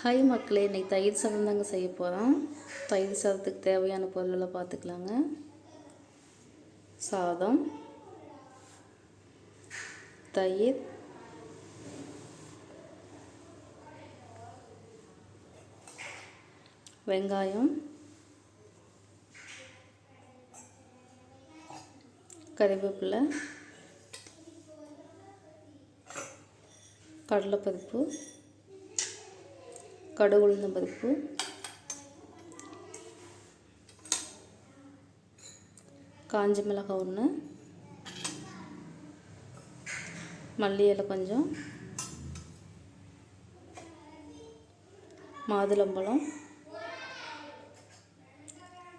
Hi மக்களே இன்றைக்கி தயிர் சாதம் தாங்க செய்ய போகிறோம் தயிர் சாதத்துக்கு தேவையான பொருளெல்லாம் பார்த்துக்கலாங்க. சாதம் தயிர் வெங்காயம் கறிவேப்பிலை கடலைப்பருப்பு கடுகு உளுந்தம் பருப்பு. காஞ்ச மிளகாய் ஒன்று மல்லி இலை கொஞ்சம். மாதுளம்பழம்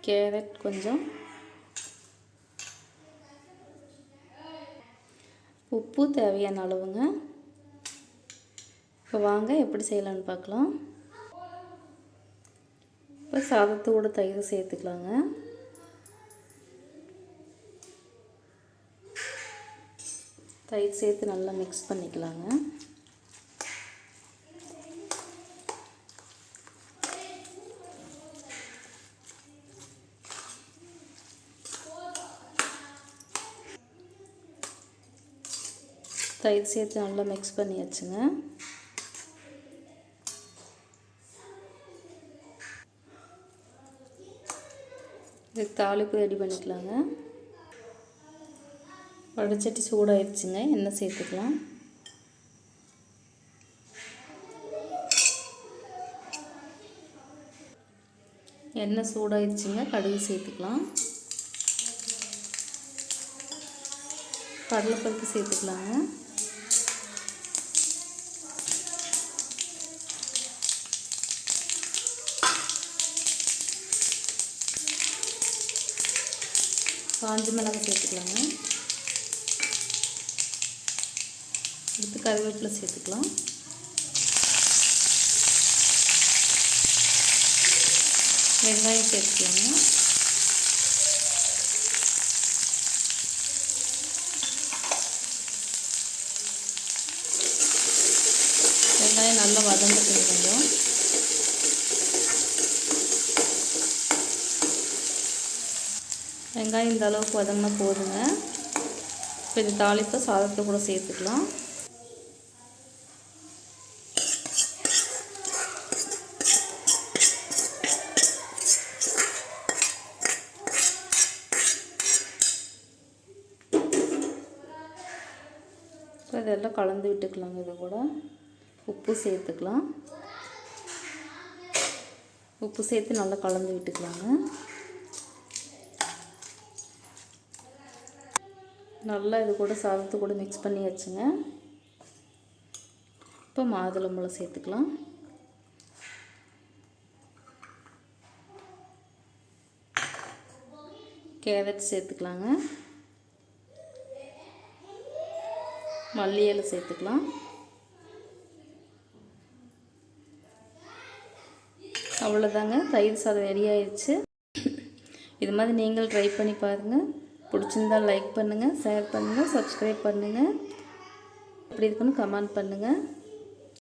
கேரட் கொஞ்சம். உப்பு தேவையான அளவுங்க. இப்போ வாங்க எப்படி செய்யலான்னு பார்க்கலாம். இப்போ சாதத்தோடு தயிர் சேர்த்துக்கலாங்க. தயிர் சேர்த்து நல்லா மிக்ஸ் பண்ணிக்கலாங்க. தயிர் சேர்த்து நல்லா மிக்ஸ் பண்ணியாச்சுங்க. இதுக்கு தாளிப்பு ரெடி பண்ணிக்கலாங்க. வடைச்சட்டி சூடாயிடுச்சுங்க எண்ணெய் சேர்த்துக்கலாம். எண்ணெய் சூடாயிடுச்சுங்க கடுகு சேர்த்துக்கலாம். கடலைப்பருப்பு சேர்த்துக்கலாங்க. காஞ்ச மிளகாய் சேர்த்துக்கலாங்க. அடுத்து கருவேப்பிலை சேர்த்துக்கலாம். வெங்காயம் சேர்த்துக்கலாங்க. வெங்காயம் நல்லா வதங்கட்டும் கொஞ்சம். வெங்காயம் இந்த அளவுக்கு வதங்கினா போதுங்க. இப்போ இது தாளிப்பை சாதத்தை கூட சேர்த்துக்கலாம். இப்போ இதெல்லாம் கலந்து விட்டுக்கலாங்க இது கூட. உப்பு சேர்த்துக்கலாம். உப்பு சேர்த்து நல்லா கலந்து விட்டுக்கலாங்க. நல்லா இது கூட சாதத்து கூட மிக்ஸ் பண்ணி வச்சுங்க இப்போ மாதுளம்பழம் சேர்த்துக்கலாம். கேரட் சேர்த்துக்கலாங்க. மல்லி இலை சேர்த்துக்கலாம். அவ்வளோதாங்க தயிர் சாதம் ரெடி ஆயிடுச்சு இது மாதிரி நீங்கள் ட்ரை பண்ணி பாருங்கள் பிடிச்சிருந்தால் லைக் பண்ணுங்கள் ஷேர் பண்ணுங்கள் சப்ஸ்கிரைப் பண்ணுங்கள் எப்படி இருக்குன்னு கமெண்ட் பண்ணுங்கள்